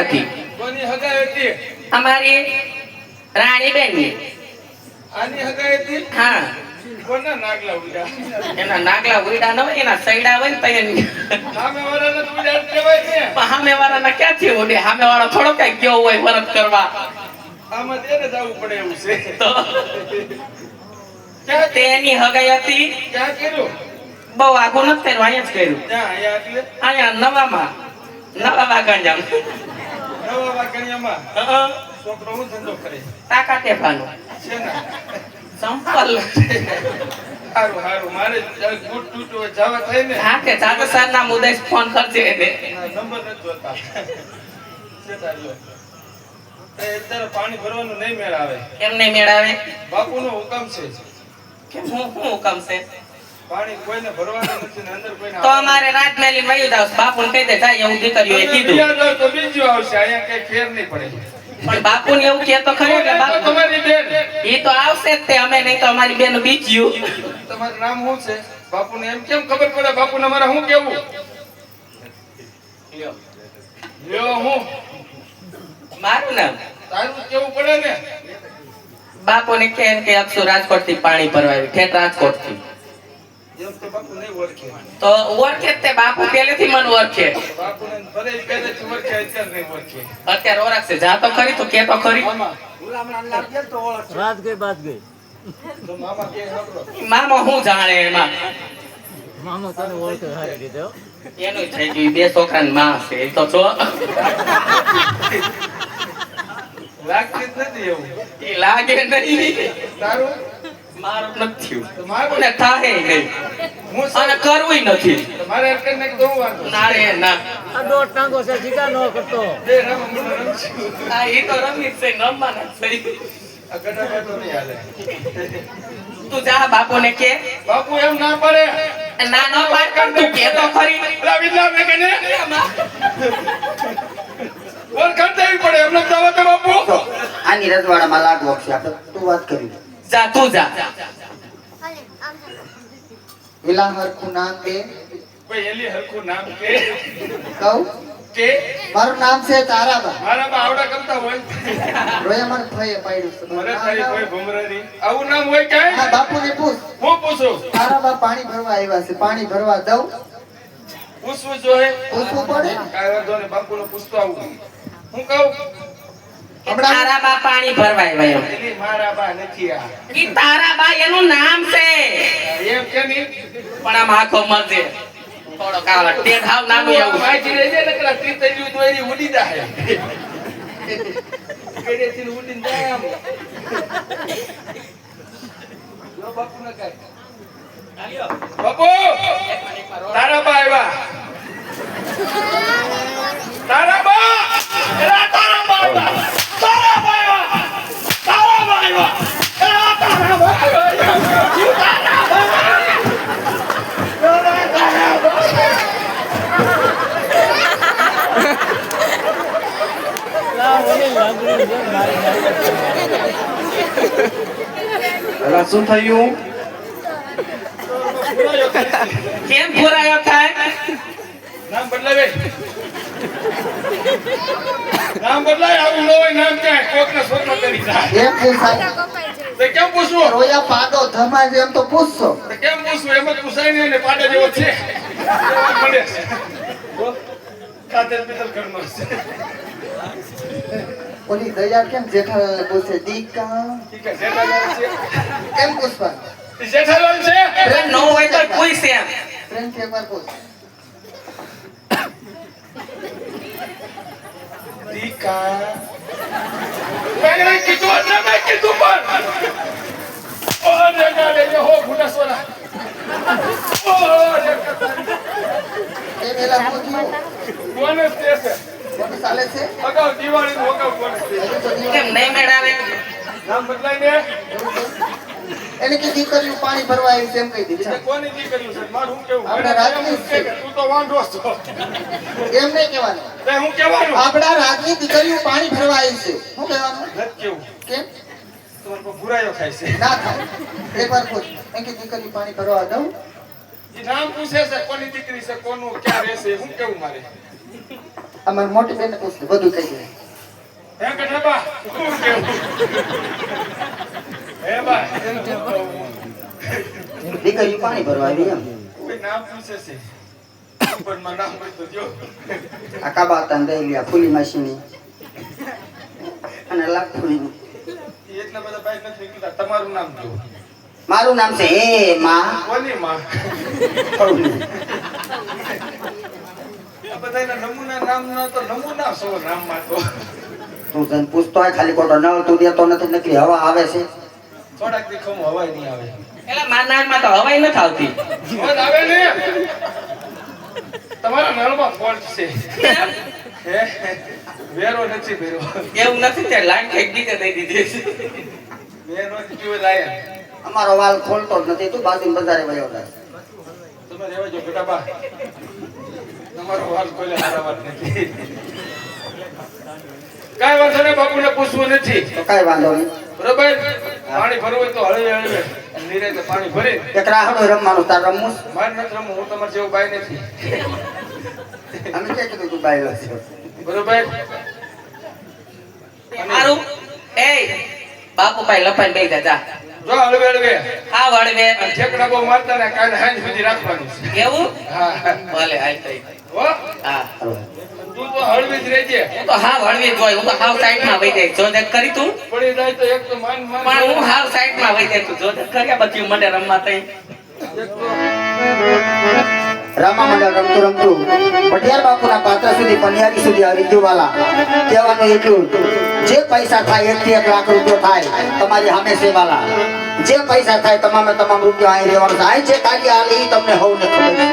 હતી. કોની હગાઈ હતી? અમારી રાણીબેન આની હગાઈ હતી? હા. કોના નાગલા ઉડ્યા? એના નાગલા ઉઈડા ન એના સૈડા હોય તો એની સામે વાળાને તો ઉડ્યા જ કહેવાય ને. સામે વાળાના ક્યાંથી ઉડે? સામે વાળો થોડો કઈ ગયો હોય વરત કરવા. આમાં તેને જવું પડે એવું છે. તો ક્યાં હગાઈ હતી. ક્યાં કર્યું બહુ આઘું નથી કર્યું અહીંયા જ કર્યું. અહીંયા નવામાં નવા વાગંજામ નવા વાકણિયામાં છોકરો હું ધંધો કરે? તાકાતે ભાનું છે ને? સંપલ. સારું સારું મારે ગુટ તૂટ જવા થાય ને? હા કે જાતો સર ના મુદ્દે ફોન કરજે એને. નંબર નથી જોતા. છે તારીઓ. અત્યારે પાણી ભરવાનું નહીં મેળ આવે. કેમ નહીં મેળાવે બાપુનો હુકમ છે. કેમ હું શું હુકમ છે? પાણી કોઈને ભરવાનું નથી ને અંદર કોઈને તો અમારે રાજમહેલી વયું જાવ બાપુ કહી દે થાય એવું દીકરીઓ કીધું. બીજા તો બીજું આવશે અહીંયા કઈ ફેર નહીં પડે. પણ બાપુ ને એવું કે તો ખરું એટલે બાપુ તમારી બેન. ઈ તો આવશે જ તે અમે નહીં તો અમારી બેન બીજ્યું. તમારું નામ શું છે? બાપુને એમ કેમ ખબર પડે? બાપુને અમારે શું કેવું લ્યો. હું? મારું નામ? તારું કેવું પડે ને? બાપુ ને કે એમ કે આપશું રાજકોટથી પાણી ભરવાયું ઠેઠ રાજકોટથી તો ઓળખે તો બાપુ પહેલેથી મને ઓળખે. અત્યારે ઓળખશે. જા તો ખરી તો કે તો ખરી. મામા. રાત ગઈ બાદ ગઈ. મામા કે સાંભળો મામા હું જાણે એમાં? મામો તને ઓળખે સારી રીતે એનું થઈ ગયું. બે છોકરાની માં છે એ તો જો લાગતી જ નથી એવું. ઈ લાગે નહીં. તારું મારું નથી તો થયું મારું થાહે નહીં હું અને કરવું નથી. તો મારે અટકે ને તો વાંધો. ના રે ના. આ દોઢ ટાંગો છે જીગા નો કરતો. બે રમો આ ઈ તો રમી છે નમવાના છે. આ ગઢા તો નહીં હાલે. તું જા બાપુને કે. બાપુ એમ ના પડે. ના ન પાડ તું કે તો ખરી. વિદ્યા મેં કરતા પડે એમને દે બાપુ. આની રજવાડામાં લાગવો છે આપણે તું વાત કરી. જા તું જા. પેલા હરખું નામ દે ભાઈ એલી હરખું નામ કે? કહું? કે? મારું નામ છે તારાબા. મારા બા આવડા કરતા હોય. રોયા મારે ફઈએ પાડ્યું છે. મારું તારી નામ કોઈ ભમરાની. આવું નામ હોય કે હા બાપુને પૂછ. હું પૂછું? તારાબા પાણી ભરવા આવ્યા છે. પાણી ભરવા દઉં? પૂછવું જોઈએ. પૂછવું પડે? કાંઈ વાંધો નહીં બાપુને પૂછતો આવું. હું કહું તારા બા પાણી ભરવાય વયો. મારા બા નથી આ. ઈ તારા બા એનું નામ છે. એમ કે નહીં પણ આમ આખો મળજે. થોડો કાળા ટેઢ હાવ નાનું એવું. વાંચી રહેજે ને પેલા ત્રિતૈયું દોરી ઉડી જાય કેડેથી ઉડીને જાય આમ જો બાપુને કાંઈ. બાપુ તારા બા આવ્યા તારા બા એલા તારા બા આવ્યા તારા બા આવ્યા તારા બા આવ્યા એલા તારા બા આવ્યા તારા બા આવ્યા. એલા તારા બા આવ્યા. આ વળી લાગણી છે મારી એલા શું થયું કેમ પુરાયો થાય? નામ બદલાવે. નામ બદલાય આવું ન હોય નામ ક્યાંય? કોકને સ્વપ્ન કરી જાય. એમ પૂછાય તો કેમ પૂછવું? રોયા પાડો ધમાય છે એમ તો પૂછશો. કેમ પૂછવું? એમ જ પૂછાય નહીં ને પાડા જેવો પિતર કરનો છે. ઓલી દયા કેમ જેઠાલાલ બોલશે? દીકા? કેમ પૂછવા એ જેઠાલાલ છે? પ્રેમ ન હોય તો પૂછ એમ પ્રેમથી એકવાર પૂછ. દીકા. મેં કીધું એટલે મેં કીધું પણ. ઓ રેગા રેગે હો ફૂટા સોના ઓ જગા એ પેલા હું કોને છે? કોણ ચાલે છે? અગાઉ. કેમ નહીં મેળાવે? નામ કે પાણી ભરવા આવી છે કહી દીધું. કોની દીકરીઓ છે? મારું શું કેવું? આપણે રાજની એમ છે. કે તું તો વાંઢો છો. એમ નહીં કહેવાનું. તે હું કહેવાનું? આપણા રાજની દીકરીઓ પાણી ભરવા આવી છે. શું કહેવાનું? નથી કેવું. કેમ? તમારે ભુરાયો છે. ના થાય. એકવાર પૂછ એમ કે પાણી ભરવા દઉં. નામ પૂછે છે. કોની દીકરી છે? કોનું ક્યાં રહેશે? હું કેવું મારે? અમારી મોટી બેન પૂછ બધું થઈ જાય. દીકરી પાણી ભરવા આવી એમ. કોઈ નામ પૂછે છે હોય તો જો આ ફૂલી માસીની. અને લાખ ફૂલીની. એટલા બધા બાઈક નથી નીકળતા તમારું નામ જો મારું નામ છે હે માં. કોની માં? બધાના નમૂના નામ ના તો નમૂના સો નામમાં તો? તું તને પૂછતો હોય ખાલી ખોટો નળ તું દેતો નથી નકરી હવા આવે છે. થોડાક દીખમ હવાય નહીં આવે. એટલે મારનારમાં તો હવાઈ નથી આવતી. મોજ આવે ને? તમારા નળમાં ફોલ્ટ છે. વેરો નથી વેરો એવું નથી તે લાઈન ફેંક દીધે દઈ દીધી છે. વેરો જીવે લાયા અમારો વાલ ખોલતો જ નથી તું બાજુ બજારે વયો જાય. તમે રહેવા જો બેટા બા. તમારો વાલ કોઈને હારા નથી. કાંઈ વાંધો નહીં બાપુને પૂછવું નથી. તો કઈ વાંધો નહીં. બરોબર? પાણી ભરવું હોય તો હળવે હળવે. નિરાંતે પાણી ભરી. એક રમવાનું તાર રમવું મારે નથી રમવું હું તમારે જેવું બાઈ નથી. અમે કીધું તું બરોબર? મારું એ બાપુ ભાઈ લપાઈ બેસી જા. જો હળવે હળવે. હા અને ઠેકડા બહુ મારતા ને કાલે સુધી રાખવાનું કેવું એવું? હા. ભલે હાલ તઈ હો. હા. તું તો હળવી જ રહેજે હું તો હાવ હળવી જ હોય હું તો હાવ સાઈડમાં વહી જાય જો દેખ કરી તું. પડી જાય તો એક તો માન માન. પણ હું હાવ સાઈડમાં વહી જાય તું જો દેખ કર્યા પછી મને રમવા તઈ. રામા મંડળ રમતું રમતું. પટિયાર બાપુના પાત્ર સુધી પનિયારી સુધી આવી ગયું વાલા કહેવાનું એટલું જે. પૈસા થાય એક થી એક લાખ રૂપિયો થાય તમારી હંમેશા વાલા જે પૈસા થાય તમામે તમામ રૂપિયો અહીં રહેવાનું છે. અહીં જે કાર્ય હાલે એ તમને હવને ખબર છે.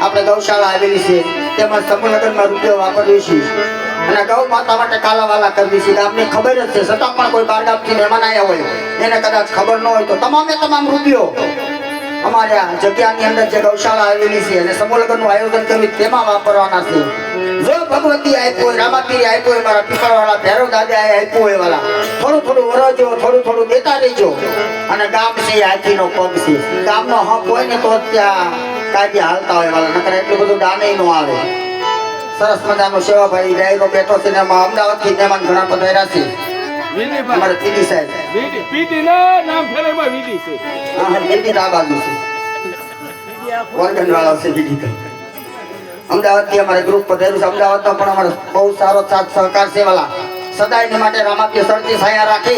આપણે ગૌશાળા આવેલી છે, તેમાં સમૂહ રૂપિયો વાપરીએ છીએ અને ગૌ માતા માટે કાલાવાલા કરવી છે. આપને ખબર જ છે, છતાં પણ કોઈ બાર મહેમાન આવ્યા હોય, એને કદાચ ખબર ન હોય તો તમામે તમામ રૂપિયો અમારે જગ્યાની અંદર જે ગૌશાળા આવેલી છે અને સમૂહ આયોજન કર્યું, તેમાં વાપરવાના છે. જો ભગવતી આપ્યો હોય, રામાપીરી આપ્યો હોય, મારા પીપળવાળા ભૈરવ દાદા આપ્યો હોય વાળા થોડું થોડું વરજો થોડું થોડું દેતા રહેજો. અને ગામ છે એ હાથીનો પગ છે. ગામનો હક હોય ને તો ત્યાં કાર્ય હાલતા હોય વાલા નકર એટલું બધું દાને નો આવે. સરસ મજાનો સેવાભાઈ ડાયરો બેઠો છે ને એમાં અમદાવાદથી મહેમાન ઘણા પધાર્યા છે. અમારે પીડી સાહેબ. પીડી ના નામ ફેરવમાં વીડી છે. હા પીડી આ બાજુ છે. ઓર્ગન વાળા છે બીજી તો. અમદાવાદથી અમારે ગ્રુપ પધાર્યું છે. અમદાવાદનો પણ અમારો બહુ સારો સાથ સહકાર છે વાલા. સદાય માટે રામાપ્ય સરતી સાયા રાખે.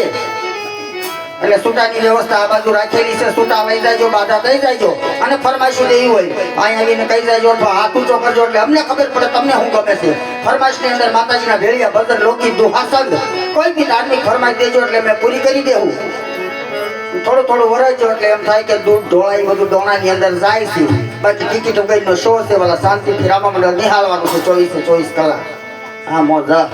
એટલે સૂટાની વ્યવસ્થા આ બાજુ રાખેલી છે. સૂટા લઈ જાયજો, બાધા કહી જાયજો. અને ફરમાઈશું દેવી હોય. અહીં આવીને કહી જાયજો હાથ ઊંચો કરજો એટલે અમને ખબર પડે, તમને શું ગમે છે. ફરમાઈશની અંદર માતાજીના ભેળિયા ભદર લોકી દુહાસન કોઈ બી ધાર્મિક ફરમાઈશ દેજો એટલે મેં પૂરી કરી દેવું થોડું થોડું વરાજો એટલે એમ થાય કે દૂધ ઢોળાઈ બધું ડોણાની અંદર જાય છે. બાકી ટિકિટ નો શો છે, વાલા શાંતિથી રામા મંડળ નિહાળવાનું છે ચોવીસે ચોવીસ કલાક. હા મોજા.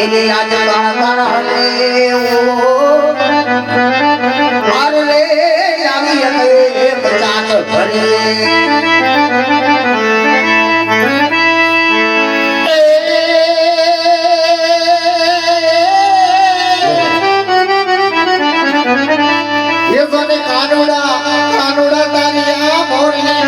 એને આજ બાગણ હલે મારલે આવી હવે પચાસ ભરી કાનુડા કાનુડા તારી આ મોરને